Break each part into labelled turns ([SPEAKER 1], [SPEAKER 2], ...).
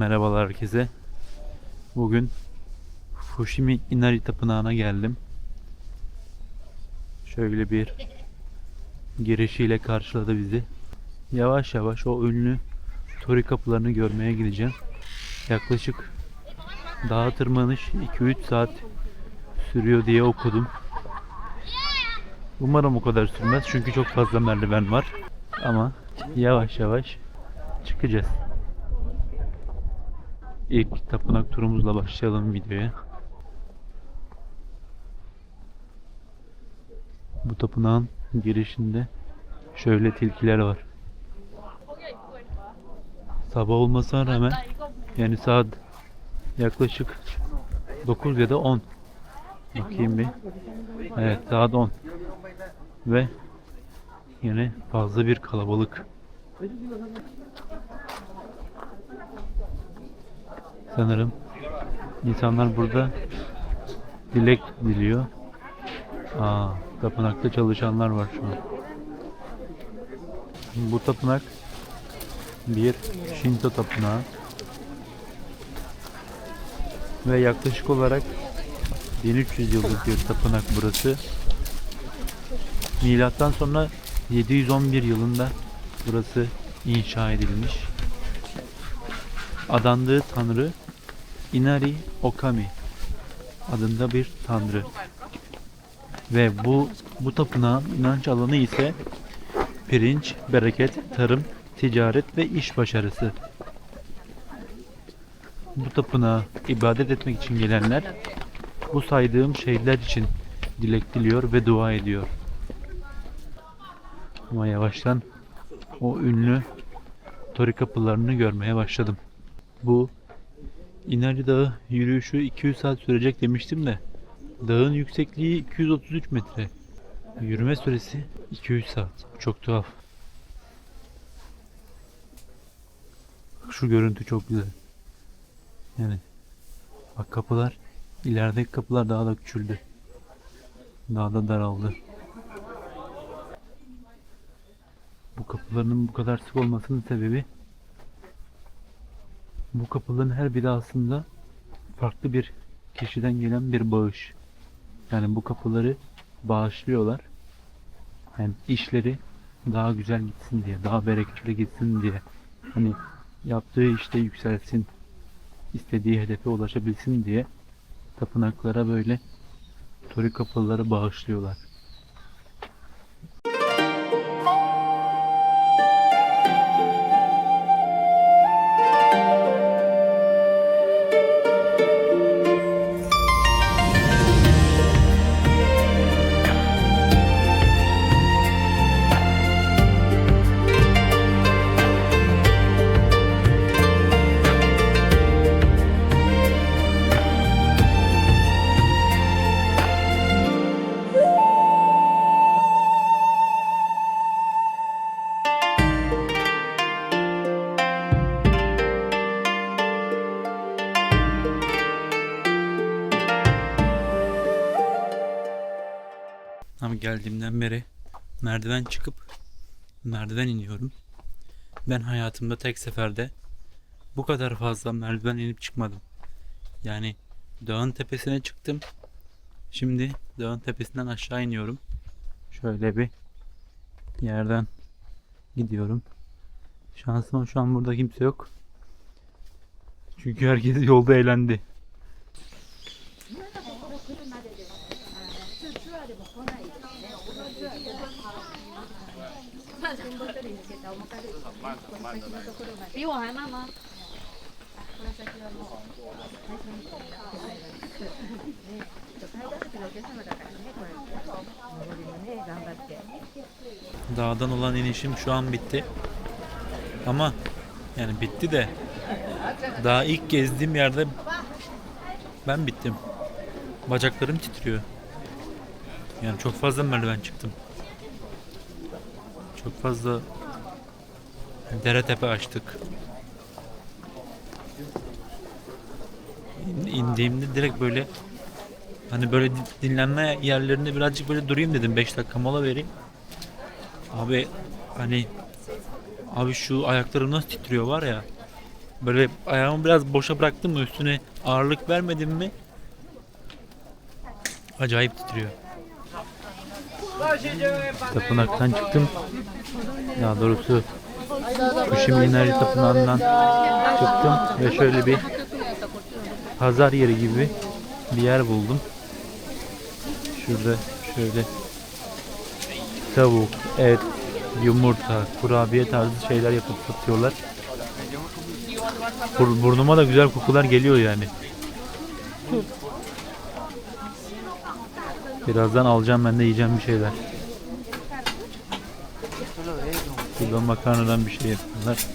[SPEAKER 1] Merhabalar herkese. Bugün Fushimi Inari Tapınağı'na geldim. Şöyle bir girişiyle karşıladı bizi. Yavaş yavaş o ünlü Tori kapılarını görmeye gideceğim. Yaklaşık dağa tırmanış 2-3 saat sürüyor diye okudum. Umarım o kadar sürmez çünkü çok fazla merdiven var. Ama yavaş yavaş çıkacağız. İlk tapınak turumuzla başlayalım videoya. Bu tapınağın girişinde şöyle tilkiler var. Sabah olmasına rağmen yani saat yaklaşık 9 ya da 10. Bakayım bir. Evet saat 10. Ve yine fazla bir kalabalık. Sanırım insanlar burada dilek diliyor. Aa, tapınakta çalışanlar var şu an. Bu tapınak bir Shinto tapınağı ve yaklaşık olarak 1300 yıllık bir tapınak burası. Milattan sonra 711 yılında burası inşa edilmiş. Adandığı tanrı Inari Okami adında bir tanrı. Ve bu bu tapınağın inanç alanı ise pirinç, bereket, tarım, ticaret ve iş başarısı. Bu tapınağa ibadet etmek için gelenler bu saydığım şeyler için dilek diliyor ve dua ediyor. Ama yavaştan o ünlü Tori kapılarını görmeye başladım. Bu İnari Dağı yürüyüşü 200 saat sürecek demiştim de dağın yüksekliği 233 metre. Yürüme süresi 200 saat. Çok tuhaf. Şu görüntü çok güzel. Yani bak kapılar ilerideki kapılar daha da küçüldü. Daha da daraldı. Bu kapıların bu kadar sık olmasının sebebi bu kapıların her biri aslında farklı bir kişiden gelen bir bağış. Yani bu kapıları bağışlıyorlar. Hem işleri daha güzel gitsin diye, daha bereketli gitsin diye. Hani yaptığı işte yükselsin, istediği hedefe ulaşabilsin diye tapınaklara böyle tori kapıları bağışlıyorlar. Geldiğimden beri merdiven çıkıp merdiven iniyorum. Ben hayatımda tek seferde bu kadar fazla merdiven inip çıkmadım. Yani dağın tepesine çıktım. Şimdi dağın tepesinden aşağı iniyorum. Şöyle bir yerden gidiyorum. Şansıma şu an burada kimse yok. Çünkü herkes yolda eğlendi. Dağdan olan inişim şu an bitti. Ama yani bitti de daha ilk gezdiğim yerde ben bittim. Bacaklarım titriyor. Yani çok fazla merdiven çıktım. Çok fazla dere tepe açtık. İn- indiğimde direkt böyle hani böyle di- dinlenme yerlerinde birazcık böyle durayım dedim 5 dakika mola vereyim. Abi hani abi şu ayaklarım nasıl titriyor var ya. Böyle ayağımı biraz boşa bıraktım mı üstüne ağırlık vermedim mi acayip titriyor. Tapınaktan çıktım. Daha doğrusu Fushimi Inari Tapınağı'ndan çıktım ve şöyle bir pazar yeri gibi bir yer buldum. Şurada şöyle tavuk, et, yumurta, kurabiye tarzı şeyler yapıp satıyorlar. Bur- burnuma da güzel kokular geliyor yani. Birazdan alacağım ben de yiyeceğim bir şeyler. Burada makarnadan bir şey yapıyorlar.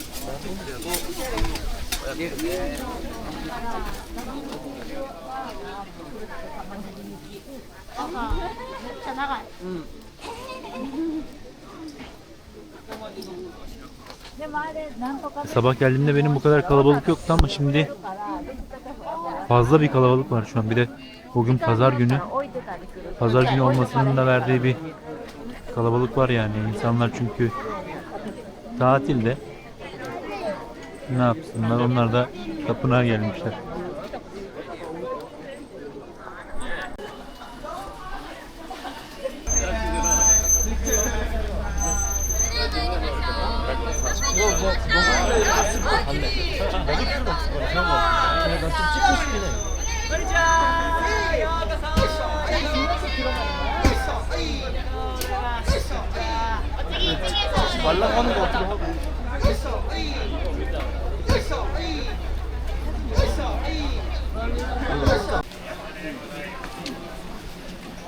[SPEAKER 1] Sabah geldiğimde benim bu kadar kalabalık yoktu ama şimdi fazla bir kalabalık var şu an. Bir de bugün pazar günü. Pazar günü olmasının da verdiği bir kalabalık var yani. İnsanlar çünkü tatilde ne yapsınlar? Onlar da tapınağa gelmişler.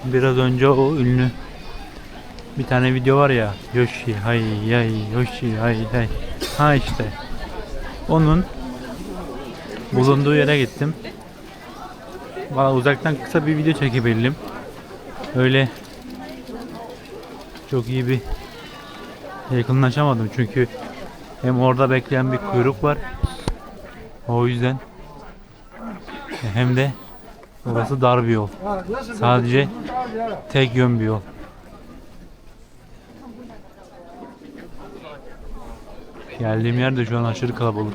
[SPEAKER 1] Biraz önce o ünlü bir tane video var ya Yoshi hay hay Yoshi hay hay. Ha işte. Onun bulunduğu yere gittim. Valla uzaktan kısa bir video çekebildim. Öyle çok iyi bir yakınlaşamadım çünkü hem orada bekleyen bir kuyruk var. O yüzden hem de orası dar bir yol. Sadece tek yön bir yol. Geldiğim yer de şu an aşırı kalabalık.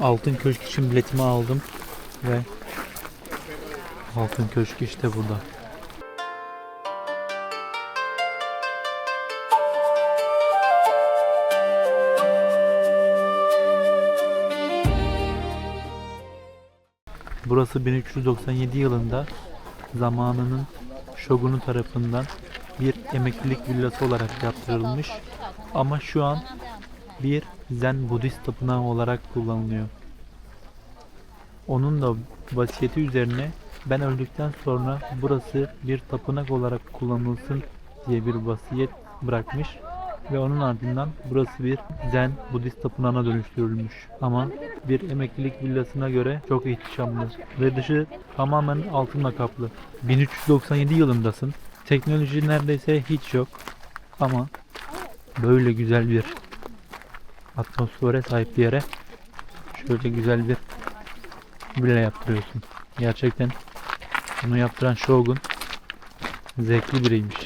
[SPEAKER 1] Altın Köşk için biletimi aldım ve Altın Köşk işte burada. Burası 1397 yılında zamanının şogunu tarafından bir emeklilik villası olarak yaptırılmış ama şu an bir Zen Budist tapınağı olarak kullanılıyor. Onun da vasiyeti üzerine ben öldükten sonra burası bir tapınak olarak kullanılsın diye bir vasiyet bırakmış ve onun ardından burası bir Zen Budist tapınağına dönüştürülmüş. Ama bir emeklilik villasına göre çok ihtişamlı ve dışı tamamen altınla kaplı. 1397 yılındasın. Teknoloji neredeyse hiç yok. Ama böyle güzel bir atmosfere sahip bir yere şöyle güzel bir villa yaptırıyorsun. Gerçekten bunu yaptıran Shogun zevkli biriymiş.